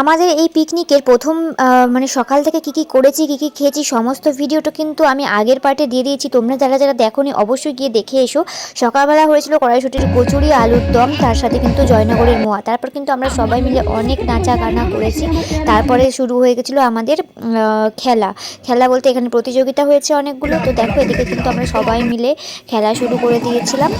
আমাদের এই পিকনিকের প্রথম মানে সকাল থেকে কি কি করেছি, কি কি খেয়েছি, সমস্ত ভিডিওটা কিন্তু আমি আগের পার্টে দিয়ে দিয়েছি। তোমরা যারা যারা দেখোনি অবশ্যই গিয়ে দেখে এসো। সকালবেলা হয়েছিল কড়াইশুটির কচুরি, আলুর দম, তার সাথে কিন্তু জয়নগরের মোয়া। তারপর কিন্তু আমরা সবাই মিলে অনেক নাচা গানা করেছি। তারপরে শুরু হয়ে গেছিল আমাদের খেলা। খেলা বলতে এখানে প্রতিযোগিতা হয়েছে অনেকগুলো। তো দেখো, এদিকে কিন্তু আমরা সবাই মিলে খেলা শুরু করে দিয়েছিলাম।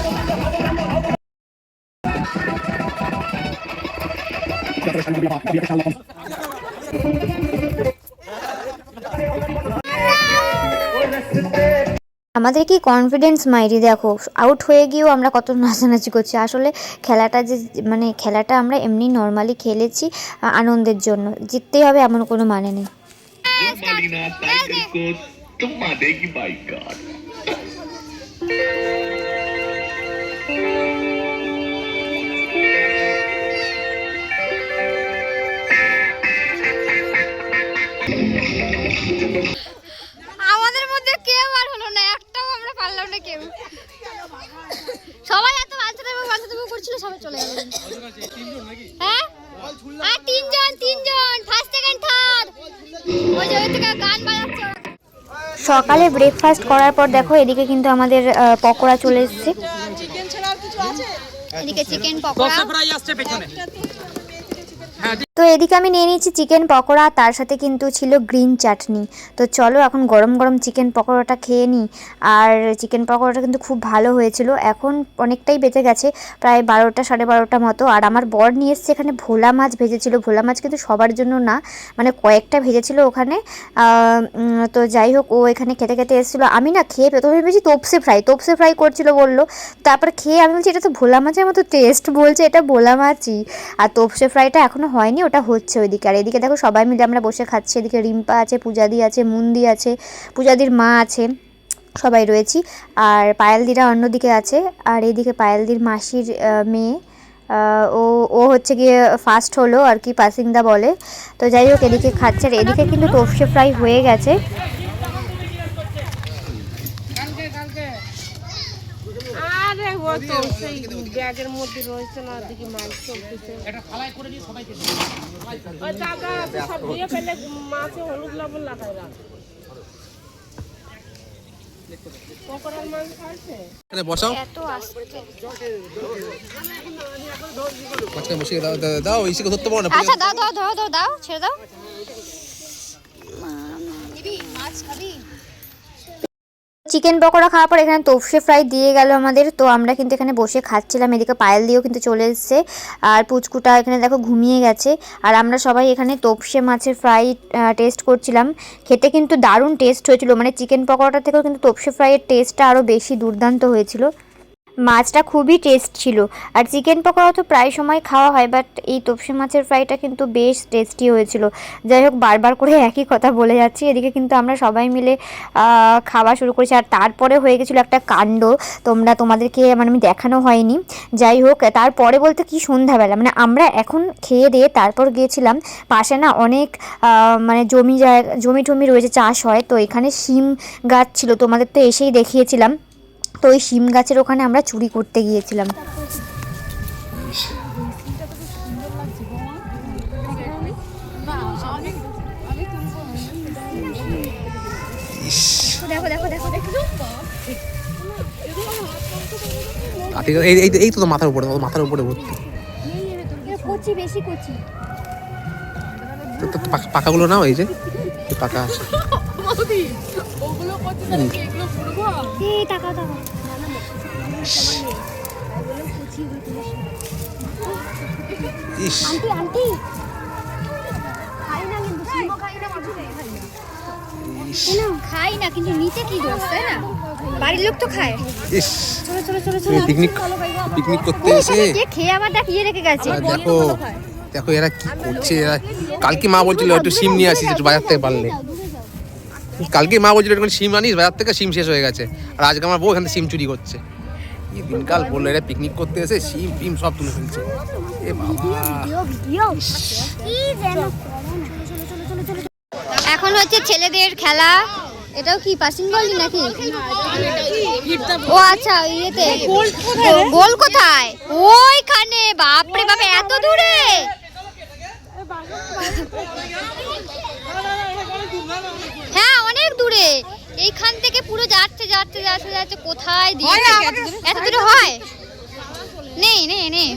আমাদের কি কনফিডেন্স মাইরি? দেখো আউট হয়ে গিয়েও আমরা কত নাচানাচি করছি। আসলে খেলাটা যে মানে খেলাটা আমরা এমনি নর্মালি খেলেছি আনন্দের জন্য। জিততেই হবে এমন কোনো মানে নেই। Marina Tiger সকালে ব্রেকফাস্ট করার পর দেখো এদিকে কিন্তু আমাদের পকোড়া চলে এসছে। এদিকে চিকেন পকোড়া। তো এদিকে আমি নিয়ে নিয়েছি চিকেন পকোড়া তার সাথে কিন্তু ছিল গ্রিন চাটনি। তো চলো এখন গরম গরম চিকেন পকোড়াটা খেয়ে নিই। আর চিকেন পকোড়াটা কিন্তু খুব ভালো হয়েছিল। এখন অনেকটাই বেঁচে গেছে, প্রায় বারোটা, সাড়ে বারোটা মতো। আর আমার বর নিয়ে এসছে এখানে ভোলা মাছ ভেজেছিল। ভোলা মাছ কিন্তু সবার জন্য না মানে কয়েকটা ভেজেছিল ওখানে। তো যাই হোক, ও এখানে খেতে খেতে এসেছিল। আমি না খেয়ে প্রথমে ভেবেছি তোপসে ফ্রাই তোপসে ফ্রাই করছিল বলল। তারপর খেয়ে আমি বলছি, এটা তো ভোলা মাছের মতো টেস্ট বলছে, এটা ভোলা মাছই। আর তোপসে ফ্রাইটা এখনও হয়নি। ওটা হচ্ছে ওইদিকে। আর এদিকে দেখো সবাই মিলে আমরা বসে খাচ্ছি। এদিকে রিম্পা আছে, পূজাদি আছে, মুন্দি আছে, পূজাদির মা আছে, সবাই রয়েছি। আর পায়েলদিরা অন্যদিকে আছে। আর এদিকে পায়েলদির মাসির মেয়ে ও ও হচ্ছে গিয়ে ফার্স্ট হলো আর কি পাসিংদা বলে। তো যাই হোক, এদিকে খাচ্ছে। আর এদিকে কিন্তু টোপসে ফ্রাই হয়ে গেছে। সেই ব্যাগের মধ্যে রয়েছে না দেখি মাছ চলতেছে। ওই দাদা আছে, সব দিয়ে ফেলে মাছে হলুদ লবণ লাগাই রাখ দাও ইসিকে ধরতে পারো না আচ্ছা দাও দাও দাও দাও দাও ছেড়ে দাও। মাছ খাবি? চিকেন পকোড়া খাওয়ার পর এখানে তোপসে ফ্রাই দিয়ে গেল আমাদের। তো আমরা কিন্তু এখানে বসে খাচ্ছিলাম, এদিকে পায়েল দিয়েও কিন্তু চলে এসছে। আর পুচকুটা এখানে দেখো ঘুমিয়ে গেছে। আর আমরা সবাই এখানে তোপসে মাছের ফ্রাই টেস্ট করছিলাম। খেতে কিন্তু দারুণ টেস্ট হয়েছিল। মানে চিকেন পকোড়াটা থেকেও কিন্তু তোপসে ফ্রাইয়ের টেস্টটা আরও বেশি দুর্দান্ত হয়েছিল। মাছটা খুবই টেস্ট ছিল। আর চিকেন পকোড়া তো প্রায় সময় খাওয়া হয় বাট এই তোপসে মাছের ফ্রাইটা কিন্তু বেশ টেস্টি হয়েছিল। যাই হোক, বারবার করে একই কথা বলে যাচ্ছি। এদিকে কিন্তু আমরা সবাই মিলে খাওয়া শুরু করেছি। আর তারপরে হয়ে গেছিল একটা কাণ্ড। তোমরা তোমাদেরকে মানে আমি দেখানো হয়নি। যাই হোক, তারপরে বলতে কি সন্ধ্যাবেলা মানে আমরা এখন খেয়ে দিয়ে তারপর গিয়েছিলাম। পাশে না অনেক মানে জমি জায়গা জমি টমি রয়েছে, চাষ হয়। তো এখানে শিম গাছ ছিল। তোমাদের তো এসেই দেখিয়েছিলাম। তো ওই শিম গাছের ওখানে আমরা চুরি করতে গিয়েছিলাম। দেখো দেখো দেখো দেখো আর ঠিক আছে, এই এই এই তো তোর মাথার উপরে মাথার উপরে ভর্তি। কচি বেশি কচি। তো তো পাকা- পাকাগুলো নাও এই যে পাকা আছে। তাকাও তাকাও। Auntie auntie. খাই না কিন্তু নিতে কি দোষ তাই না? বাড়ির লোক তো খায়। ইস। চলো চলো চলো চলো। পিকনিক পিকনিক করতে এসে কে খেয়ে আবার দেখ ইয়ে রেখে গেছে। দেখো দেখো এরা কি করছে। এরা কালকে মা বলছিল একটু সিম নিয়ে আসিস একটু বাজার থেকে পারলে কালকে মা বলছিল একটু সিম আনিস, বাজার থেকে সিম শেষ হয়ে গেছে। আর আজকে আমার বউ এখান থেকে সিম চুরি করছে। কি দিনকাল বলল, এরা পিকনিক করতে এসে সিম ফিম সব তুলে ফেলছে। এ এখন হচ্ছে ছেলেদের খেলা। এটাও কি পাসিং বললি নাকি? ও আচ্ছা ইয়েতে। গোল কোথায়? ওইখানে, বাপরে বাপ এত দূরে? হ্যাঁ দূরে। এইখান থেকে পুরো যাচ্ছে যাচ্ছে যাচ্ছে যাচ্ছে কোথায় দিয়ে এত দূরে হয়? নেই নেই নেই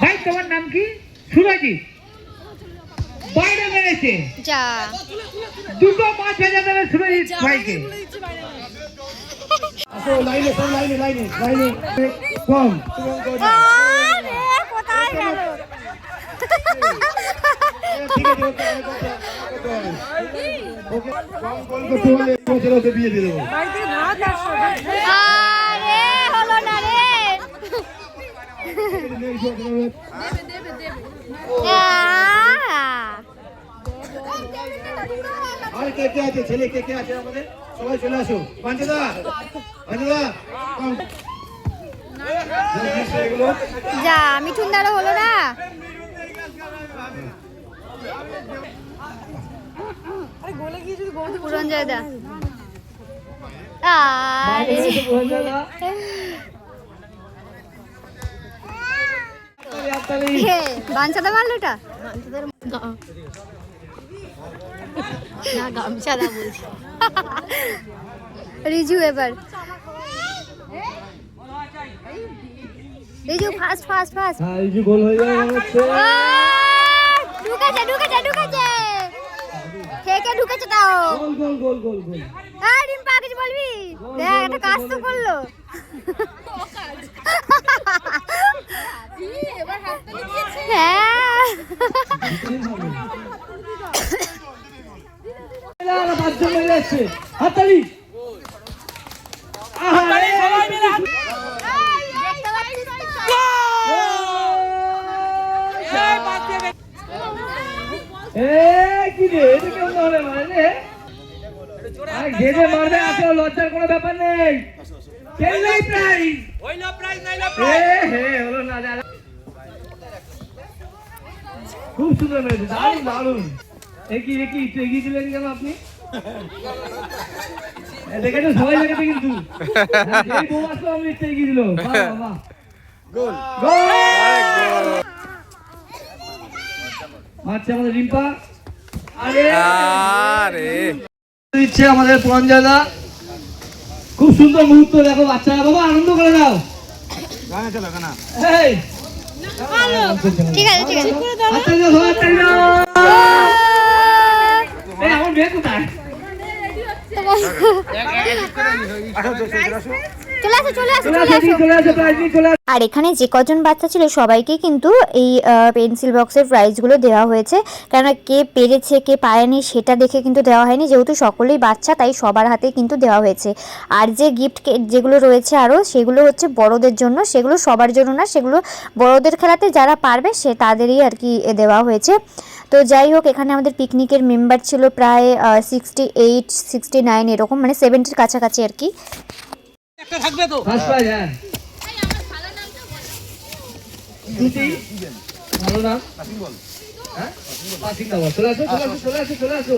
ভাই তোমার নাম কি? সুরজিৎ বাইরে বেড়েছে যা। দুটো মাছ ভেজে দেবে সুরজিৎ ভাইকে। লাইনে লাইনে লাইনে লাইনে। কম। কোথায় গেল ঠিক আছে ওকে, ওকে, ওকে, ওকে, কম কল করতে হলে পৌঁছে ওকে দিয়ে দিয়ে দেবো আরে কে কে আছে ছেলে কে কে আছে আমাদের? সবাই চলে আসো। পাঞ্চদা পাঞ্চদা যা মিঠুন দ্বারা হলো না? পুরঞ্জয় দা আরে। হে, বাঞ্ছাদা মারলো এটা না গামছাদা বলছি। রিজু এবার। রিজু ফাস্ট ফাস্ট ফাস্ট হ্যাঁ গোল হয়ে যাবে ঢুকেছে ঢুকেছে ঢুকেছে কে কে ঢুকেছে তাও গোল গোল গোল গোল গোল হ্যাঁ রিম্পা কিছু বলবি দেখ একটা কাজ তো করল হ্যাঁ লজ্জার কোনো ব্যাপার নেই। খেললেই প্রাইজ হইল প্রাইজ নাইলো প্রাইজ হে হলো না দাদা খুব সুন্দর মেরেছে দারুণ দারুণ। একই একই এগিয়ে দিলেন কেন আপনি? দেখেছ সবাই দেখেছে কিন্তু। এই বউ আসলো আমি এগিয়ে দিল। বাহ বাহ গোল। গোল। মারছে আমাদের রিম্পা। আরে! আরে! দিচ্ছে আমাদের পঞ্জাদা। খুব সুন্দর মুহূর্ত দেখো বাচ্চারা বাবা আনন্দ করে দাও। এই! ঠিক আছে ঠিক আমার মেয়ে কোথায়? চলে আসো চলে আসো চলে চলে আসো আসো। চলে আসো প্রাইজ নিয়ে চলে আর এখানে যে কজন বাচ্চা ছিল সবাইকে কিন্তু এই পেন্সিল বক্সের প্রাইজগুলো দেওয়া হয়েছে। কেননা কে পেরেছে কে পারেনি সেটা দেখে কিন্তু দেওয়া হয়নি। যেহেতু সকলেই বাচ্চা তাই সবার হাতে কিন্তু দেওয়া হয়েছে। আর যে গিফট যেগুলো রয়েছে আরও সেগুলো হচ্ছে বড়দের জন্য। সেগুলো সবার জন্য না সেগুলো বড়দের খেলাতে যারা পারবে সে তাদেরই আর কি দেওয়া হয়েছে। তো যাই হোক এখানে আমাদের পিকনিকের মেম্বার ছিল প্রায় সিক্সটি এইট সিক্সটি নাইন এরকম মানে সেভেন্টির কাছাকাছি আর কি। হ্যাঁ। দুটি। ভালো নাম? হ্যাঁ? আসো চলে আসো চলে আসো চলে আসো।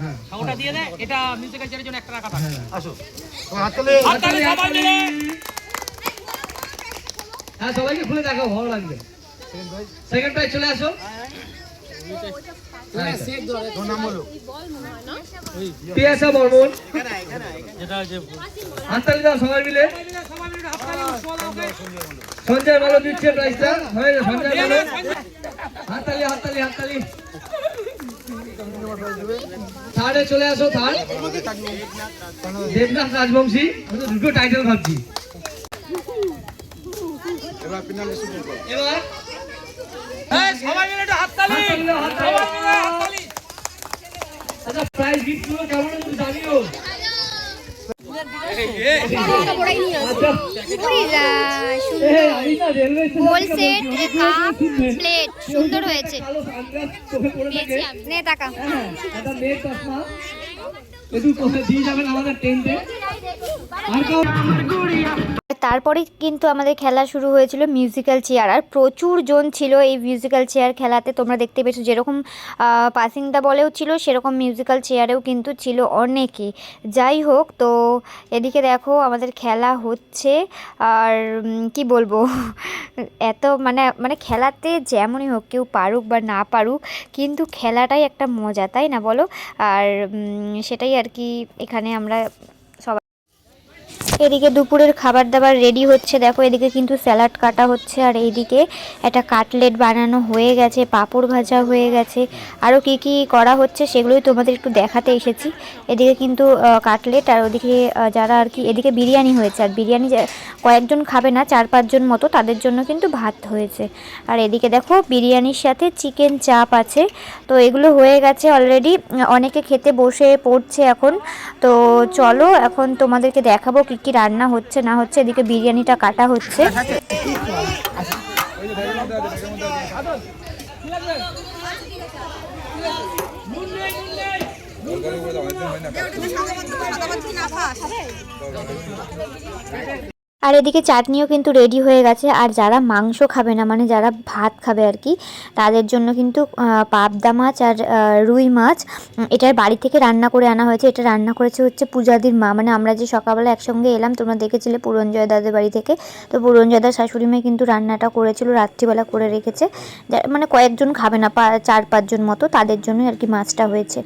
হ্যাঁ। দিয়ে দে এটা মিউজিক্যাল চেয়ারের জন্য একটা রাখা থাক। হাততালি সবাই মিলে। হ্যাঁ সবাইকে খুলে দেখো ভালো লাগবে। সেকেন্ড প্রাইজ চলে আসো। পিয়াসা বর্মন হাততালি দাও সবাই মিলে। সঞ্জয় ভালো দিচ্ছে প্রাইজটা হয়ে সঞ্জয় ভালো। হাততালি হাততালি হাততালি থার্ডে চলে আসো থার্ড দেবনাথ রাজবংশী আমি দুটো টাইটেল ভাবছি। এবার সবাই মিলে আচ্ছা প্রাইজ গিফটগুলো কেমন একটু জানিও? আচ্ছা। সুন্দর। হয়েছে। হ্যাঁ দিয়ে যাবেন আমাদের টেন্টে তারপরে কিন্তু আমাদের খেলা শুরু হয়েছিল মিউজিক্যাল চেয়ার আর প্রচুর জন ছিল এই মিউজিক্যাল চেয়ার খেলাতে। তোমরা দেখতে পেয়েছ যেরকম পাসিংদা বলেও ছিল, সেরকম মিউজিক্যাল চেয়ারেও কিন্তু ছিল অনেকে। যাই হোক, তো এদিকে দেখো আমাদের খেলা হচ্ছে আর কি বলব? এত মানে মানে খেলাতে যেমনই হোক, কেউ পারুক বা না পারুক, কিন্তু খেলাটাই একটা মজা, তাই না বলো? আর সেটাই আর কি এখানে আমরা এদিকে দুপুরের খাবার দাবার রেডি হচ্ছে। দেখো, এদিকে কিন্তু স্যালাড কাটা হচ্ছে আর এইদিকে একটা কাটলেট বানানো হয়ে গেছে, পাঁপড় ভাজা হয়ে গেছে। আরও কি কি করা হচ্ছে সেগুলোই তোমাদের একটু দেখাতে এসেছি। এদিকে কিন্তু কাটলেট আর ওদিকে যারা আর কি, এদিকে বিরিয়ানি হয়েছে। আর বিরিয়ানি কয়েকজন খাবে না, চার পাঁচজন মতো, তাদের জন্য কিন্তু ভাত হয়েছে। আর এদিকে দেখো, বিরিয়ানির সাথে চিকেন চাপ আছে। তো এগুলো হয়ে গেছে অলরেডি অনেকে খেতে বসে পড়ছে এখন। তো চলো, এখন তোমাদেরকে দেখাবো কি কি রান্না হচ্ছে না হচ্ছে এদিকে বিরিয়ানিটা কাটা হচ্ছে। আর এদিকে চাটনিও কিন্তু রেডি হয়ে গেছে। আর যারা মাংস খাবে না মানে যারা ভাত খাবে আর কি, তাদের জন্য কিন্তু পাবদা মাছ আর রুই মাছ এটার বাড়ি থেকে রান্না করে আনা হয়েছে। এটা রান্না করেছে হচ্ছে পূজাদির মা। মানে আমরা যে সকালবেলা একসঙ্গে এলাম, তোমরা দেখেছিলে পুরঞ্জয় দাদের বাড়ি থেকে। তো পুরঞ্জয় দার শাশুড়ি মেয়ে কিন্তু রান্নাটা করেছিল, রাত্রিবেলা করে রেখেছে। মানে কয়েকজন খাবে না চার পাঁচজন মতো, তাদের জন্যই আর কি মাছটা হয়েছে।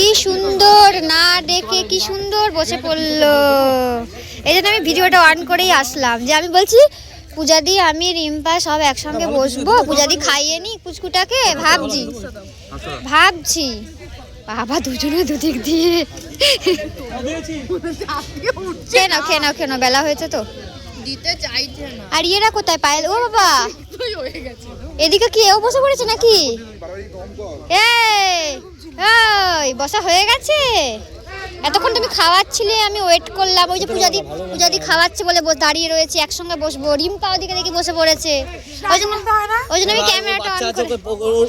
কি সুন্দর না দেখে কি সুন্দর বসে পড়ল। এই জন্য আমি ভিডিওটা অন করেই আসলাম যে আমি বলছি পূজাদি আমি রিম্পা সব একসঙ্গে বসবো পূজাদি খাইয়ে নি কুচকুটাকে ভাবছি ভাবছি বাবা দুজনে দুদিক দিয়ে। খেয়ে নাও খেয়ে নাও খেয়ে নাও বেলা হয়েছে তো। দিতে চাইছে না। আর ইয়েরা কোথায়? পায়েল ও বাবা। এদিকে কি এও বসে পড়েছে নাকি? এই ওই বসা হয়ে গেছে? এতক্ষণ তুমি খাওয়াচ্ছিলে আমি ওয়েট করলাম। ওই যে পূজাদি পূজাদি খাওয়াচ্ছে বলে দাঁড়িয়ে রয়েছে একসঙ্গে বসবো। রিম্পা ওদিকে দেখি বসে পড়েছে। ওই জন্য ওই জন্য আমি ক্যামেরাটা অন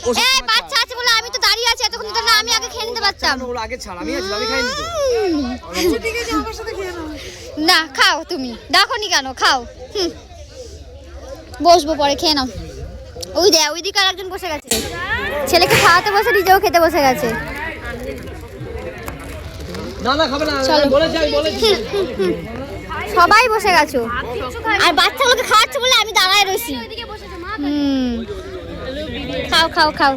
করে এই বাচ্চা আছে বলে আমি তো দাঁড়িয়ে আছি এতক্ষণ তো না আমি আগে খেয়ে নিতে পারতাম। না খাও তুমি। দেখো নি কেন খাও। হুম। বসবো পরে খেয়ে নাও। ওই দে ওইদিকে আর একজন বসে গেছে। ছেলেকে খাওয়াতে বসে নিজেও খেতে বসে গেছে। সবাই বসে গেছো। আর বাচ্চা বাচ্চাগুলোকে খাওয়াচ্ছে বলে আমি দাঁড়ায় রয়েছি হুম। খাও খাও খাও।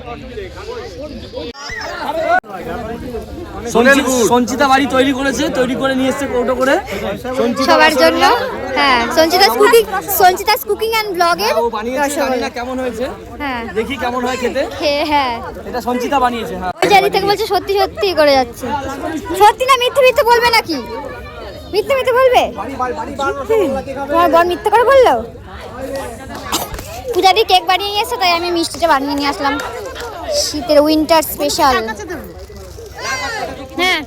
সঞ্চিতা বাড়ি তৈরি করেছে তৈরি করে নিয়ে এসছে কৌটো করে। সবার জন্য হ্যাঁ Sanchita's cooking Sanchita's cooking and ব্লগের ও বানিয়েছে জানি না কেমন হয়েছে। হ্যাঁ। দেখি কেমন হয় খেতে। হ্যাঁ। এটা সঞ্চিতা বানিয়েছে হ্যাঁ। ওই জায়গা থেকে বলছে সত্যি সত্যি করে যাচ্ছে। সত্যি না মিথ্যে মিথ্যে বলবে নাকি? মিথ্যে মিথ্যে বলবে? তোমার বর মিথ্যে করে বলল? পূজাদি কেক বানিয়ে নিয়ে এসে তাই আমি মিষ্টিটা বানিয়ে নিয়ে আসলাম। শীতের উইন্টার স্পেশাল। হ্যাঁ।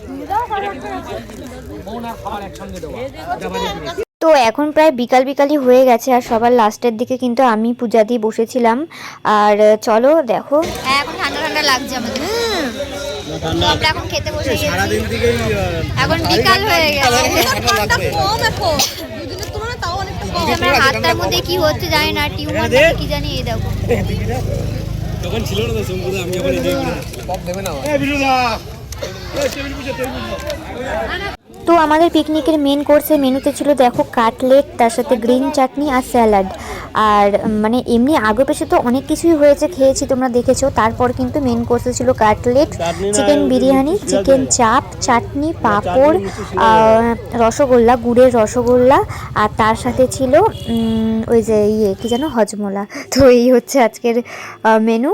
তো এখন প্রায় বিকাল বিকালই হয়ে গেছে আর সবার লাস্টের দিকে কিন্তু আমি পূজা দিয়ে বসেছিলাম। আর চলো দেখো। হ্যাঁ এখন ঠান্ডা ঠান্ডা লাগছে আমাদের। আমরা এখন খেতে বসে এখন বিকাল হয়ে গেছে। আমার হাতটার মধ্যে কি হচ্ছে জানি না টিউমার কি জানি এই দেখো। তো আমাদের পিকনিকের মেন কোর্সে মেনুতে ছিল দেখো কাটলেট তার সাথে গ্রিন চাটনি আর স্যালাড আর মানে এমনি আগে পেশে তো অনেক কিছুই হয়েছে খেয়েছি তোমরা দেখেছ। তারপর কিন্তু মেন কোর্সে ছিল কাটলেট চিকেন বিরিয়ানি চিকেন চাপ চাটনি পাঁপড় রসগোল্লা গুড়ের রসগোল্লা। আর তার সাথে ছিল ওই যে ইয়ে কী যেন হজমোলা। তো এই হচ্ছে আজকের মেনু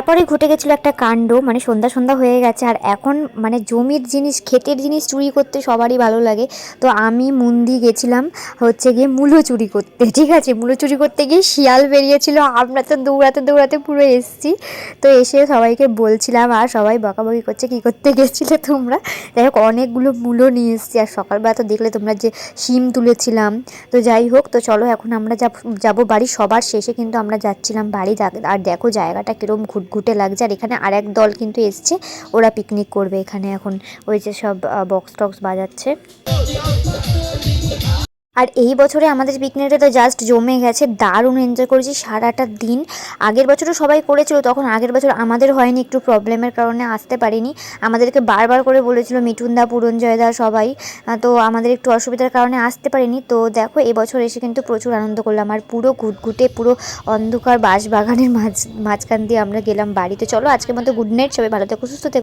তারপরে ঘটে গেছিল একটা কাণ্ড মানে সন্ধ্যা সন্ধ্যা হয়ে গেছে, আর এখন মানে জমির জিনিস, ক্ষেতের জিনিস চুরি করতে সবারই ভালো লাগে। তো আমি মুন্দি গেছিলাম হচ্ছে গিয়ে মূলো চুরি করতে, ঠিক আছে? মূলো চুরি করতে গিয়ে শিয়াল বেরিয়েছিল, আমরা তো দৌড়াতে দৌড়াতে পুরো এসছি। তো এসে সবাইকে বলছিলাম, আর সবাই বকাবকি করছে, কী করতে গেছিলে তোমরা? যাই হোক, অনেকগুলো মূলো নিয়ে এসছি, আর সকালবেলা তো দেখলে তোমরা যে শিম তুলেছিলাম। তো যাই হোক, তো চলো এখন আমরা যাব বাড়ি সবার শেষে কিন্তু আমরা যাচ্ছিলাম বাড়ি আর দেখো জায়গাটা কীরকম ঘুরতে ঘুটঘুটে লাগছে। আর এখানে আর এক দল কিন্তু এসছে। ওরা পিকনিক করবে এখানে এখন। ওই যে সব বক্স টক্স বাজাচ্ছে। আর এই বছরে আমাদের পিকনিকটা তো জাস্ট জমে গেছে, দারুণ এনজয় করেছি সারাটা দিন। আগের বছরও সবাই করেছিল, তখন আগের বছর আমাদের হয়নি, একটু প্রবলেমের কারণে আসতে পারিনি। আমাদেরকে বারবার করে বলেছিল, মিঠুনদা, পুরঞ্জয়দা সবাই। তো আমাদের একটু অসুবিধার কারণে আসতে পারিনি। তো দেখো, এবছর এসে কিন্তু প্রচুর আনন্দ করলাম। আর পুরো ঘুটঘুটে, পুরো অন্ধকার বাঁশ বাগানের মাঝ, মাঝখান দিয়ে আমরা গেলাম বাড়িতে। চলো, আজকের মতো গুড নাইট সবাই ভালো থেকো, সুস্থ থেকো।